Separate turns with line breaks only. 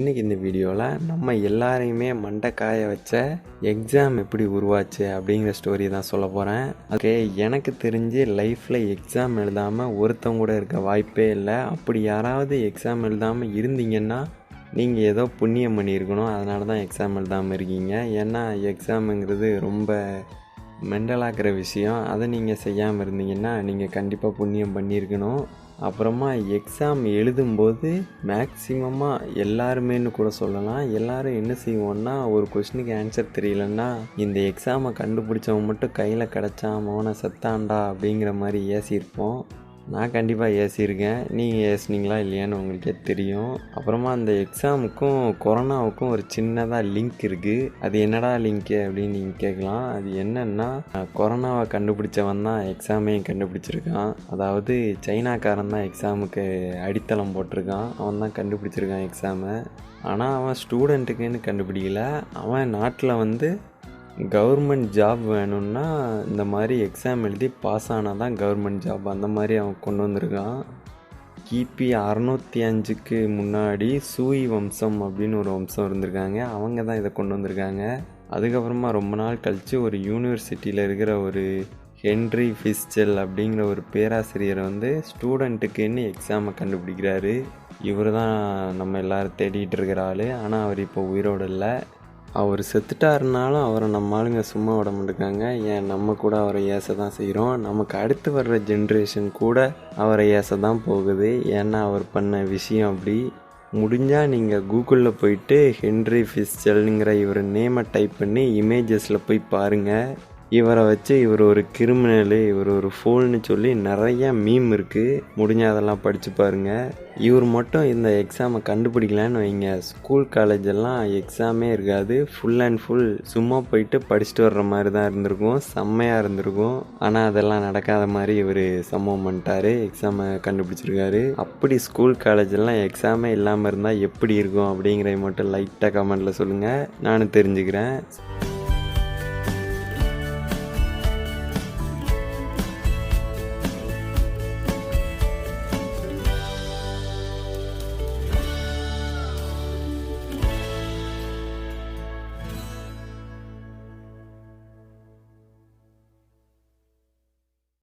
இன்றைக்கி இந்த வீடியோவில் நம்ம எல்லாரையுமே மண்டை காய வச்ச எக்ஸாம் எப்படி உருவாச்சு அப்படிங்கிற ஸ்டோரி தான் சொல்ல போகிறேன் ஓகே எனக்கு தெரிஞ்சு லைஃப்பில் எக்ஸாம் எழுதாமல் ஒருத்தவங்க கூட இருக்க வாய்ப்பே இல்லை. அப்படி யாராவது எக்ஸாம் எழுதாமல் இருந்தீங்கன்னா நீங்கள் ஏதோ புண்ணியம் பண்ணியிருக்கணும். அதனால தான் எக்ஸாம் எழுதாமல் இருக்கீங்க. ஏன்னா எக்ஸாமுங்கிறது ரொம்ப மெண்டலாக்குற விஷயம் அதை நீங்கள் செய்யாமல் இருந்தீங்கன்னா நீங்கள் கண்டிப்பாக புண்ணியம் பண்ணியிருக்கணும். அப்புறமா எக்ஸாம் எழுதும்போது மேக்ஸிமமாக எல்லாருமேன்னு கூட சொல்லலாம். எல்லாரும் என்ன செய்வோன்னா ஒரு கொஷினுக்கு ஆன்சர் தெரியலன்னா இந்த எக்ஸாமை கண்டுபிடிச்சவன் மட்டும் கையில் கிடச்சா மோன சத்தாண்டா அப்படிங்கிற மாதிரி ஏசியிருப்போம். நான் கண்டிப்பாக ஏசியிருக்கேன். நீங்கள் ஏசுனீங்களா இல்லையான்னு உங்களுக்கே தெரியும். அப்புறமா அந்த எக்ஸாமுக்கும் கொரோனாவுக்கும் ஒரு சின்னதாக லிங்க் இருக்குது அது என்னடா லிங்க்கு அப்படின்னு நீங்கள் கேட்கலாம். அது என்னென்னா கொரோனாவை கண்டுபிடிச்சவன் தான் எக்ஸாமையும் கண்டுபிடிச்சிருக்கான். அதாவது சைனாக்காரன் தான் எக்ஸாமுக்கு அடித்தளம் போட்டிருக்கான். அவன் தான் கண்டுபிடிச்சிருக்கான் எக்ஸாமை ஆனால் அவன் ஸ்டூடெண்ட்டுக்குன்னு கண்டுபிடிக்கல. அவன் நாட்டில் வந்து கவர்மெண்ட் ஜாப் வேணும்னா இந்த மாதிரி எக்ஸாம் எழுதி பாஸ் ஆனால் தான் கவர்மெண்ட் ஜாப் அந்த மாதிரி அவன் கொண்டு வந்திருக்கான். கிபி அறநூற்றி அஞ்சுக்கு முன்னாடி சூய் வம்சம் அப்படின்னு ஒரு வம்சம் இருந்திருக்காங்க. அவங்க தான் இதை கொண்டு வந்திருக்காங்க. அதுக்கப்புறமா ரொம்ப நாள் கழித்து ஒரு யூனிவர்சிட்டியில் இருக்கிற ஒரு ஹென்ரி ஃபிஸ்டெல் அப்படிங்கிற ஒரு பேராசிரியர் வந்து ஸ்டூடெண்ட்டுக்குன்னு எக்ஸாமை கண்டுபிடிக்கிறாரு. இவர் தான் நம்ம எல்லோரும் தேடிட்டு இருக்கிற ஆள். ஆனால் அவர் இப்போ உயிரோடு இல்லை. அவர் செத்துட்டாருனாலும் அவரை நம்ம ஆளுங்க சும்மா விட மாட்டேங்காங்க. ஏன் நம்ம கூட அவரை ஏச தான் செய்கிறோம் நமக்கு அடுத்து வர்ற ஜென்ரேஷன் கூட அவரை ஏச தான் போகுது. ஏன்னா அவர் பண்ண விஷயம் அப்படி முடிஞ்சால் நீங்கள் கூகுளில் போயிட்டு ஹென்ரி ஃபிஸ்டல்ங்கிற இவர் நேமை டைப் பண்ணி இமேஜஸில் போய் பாருங்கள் இவரை வச்சு இவர் ஒரு கிரிமினலு இவர் ஒரு ஃபோல்னு சொல்லி நிறைய மீம் இருக்குது முடிஞ்ச அதெல்லாம் படித்து பாருங்கள் இவர் மட்டும் இந்த எக்ஸாமை கண்டுபிடிக்கலான்னு வைங்க. ஸ்கூல் காலேஜ் எல்லாம் எக்ஸாமே இருக்காது. ஃபுல் அண்ட் ஃபுல் சும்மா போயிட்டு படிச்சுட்டு வர்ற மாதிரி தான் இருந்திருக்கும். செம்மையாக இருந்திருக்கும். ஆனால் அதெல்லாம் நடக்காத மாதிரி இவர் சம்பவம் பண்ணிட்டாரு. எக்ஸாமை கண்டுபிடிச்சிருக்காரு. அப்படி ஸ்கூல் காலேஜ் எல்லாம் எக்ஸாமே இல்லாமல் இருந்தால் எப்படி இருக்கும் அப்படிங்கிறத மட்டும் லைட்டாக கமெண்ட்டில் சொல்லுங்கள் நானும் தெரிஞ்சுக்கிறேன்.